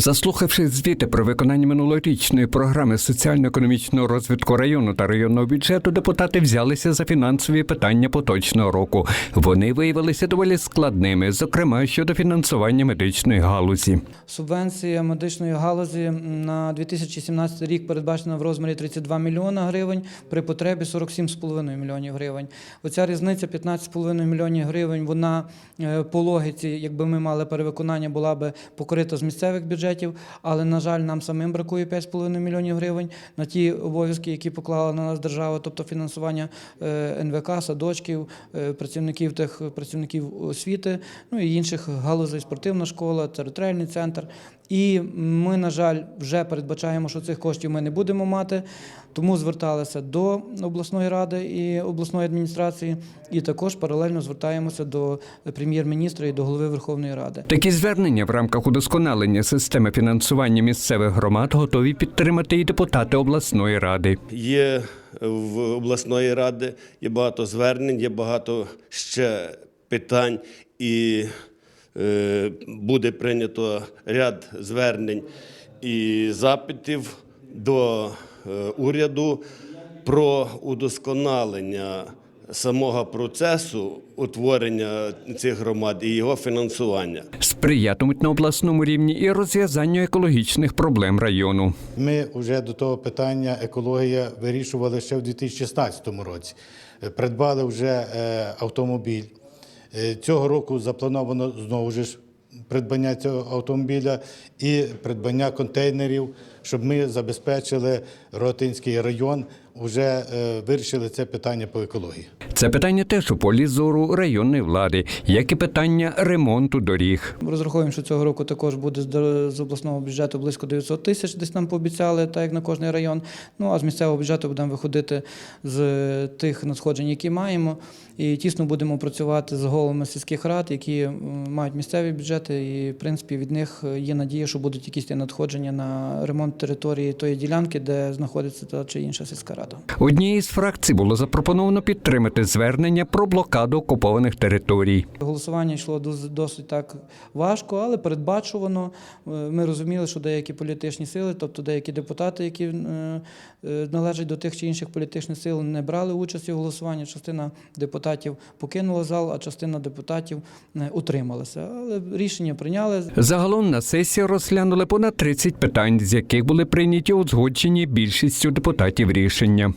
Заслухавши звіти про виконання минулорічної програми соціально-економічного розвитку району та районного бюджету, депутати взялися за фінансові питання поточного року. Вони виявилися доволі складними, зокрема щодо фінансування медичної галузі. Субвенція медичної галузі на 2017 рік передбачена в розмірі 32 мільйона гривень, при потребі 47,5 мільйонів гривень. Оця різниця 15,5 мільйонів гривень, вона е, по логіці, якби ми мали перевиконання, була би покрита з місцевих бюджетів, але, на жаль, нам самим бракує 5,5 мільйонів гривень на ті обов'язки, які поклала на нас держава, тобто фінансування е, НВК, садочків, е, працівників тих працівників освіти, ну і інших галузей, спортивна школа, територіальний центр. І ми, на жаль, вже передбачаємо, що цих коштів ми не будемо мати, тому зверталися до обласної ради і обласної адміністрації, і також паралельно звертаємося до прем'єр-міністра і до голови Верховної Ради. Такі звернення в рамках удосконалення системи фінансування місцевих громад готові підтримати і депутати обласної ради. Є в обласної ради, є багато звернень, є багато ще питань, і е, буде прийнято ряд звернень і запитів до е, уряду про удосконалення самого процесу утворення цих громад і його фінансування. Сприятимуть на обласному рівні і розв'язанню екологічних проблем району. Ми вже до того питання екологія вирішували ще в 2016 році. Е, Придбали вже е, автомобіль. Е, Цього року заплановано знову ж придбання цього автомобіля і придбання контейнерів, щоб ми забезпечили Ротинський район, вже е, вирішили це питання по екології. Це питання теж у полі зору районної влади, як і питання ремонту доріг. Розраховуємо, що цього року також буде з обласного бюджету близько 900 тисяч, десь нам пообіцяли, так як на кожний район. Ну а з місцевого бюджету будемо виходити з тих надходжень, які маємо, і тісно будемо працювати з головами сільських рад, які мають місцеві бюджети, і в принципі від них є надія, що будуть якісь надходження на ремонт території тої ділянки, де знаходиться та чи інша сільська рада. Однією з фракцій було запропоновано підтримати звернення про блокаду окупованих територій. Голосування йшло дос- досить так важко, але передбачувано. Е, Ми розуміли, що деякі політичні сили, тобто деякі депутати, які е, е, належать до тих чи інших політичних сил, не брали участі в голосуванні. Частина депутатів покинула зал, а частина депутатів утрималася. Але рішення прийняли. Загалом на сесії розглянули понад 30 питань, з яких були прийняті узгоджені більшістю депутатів рішення.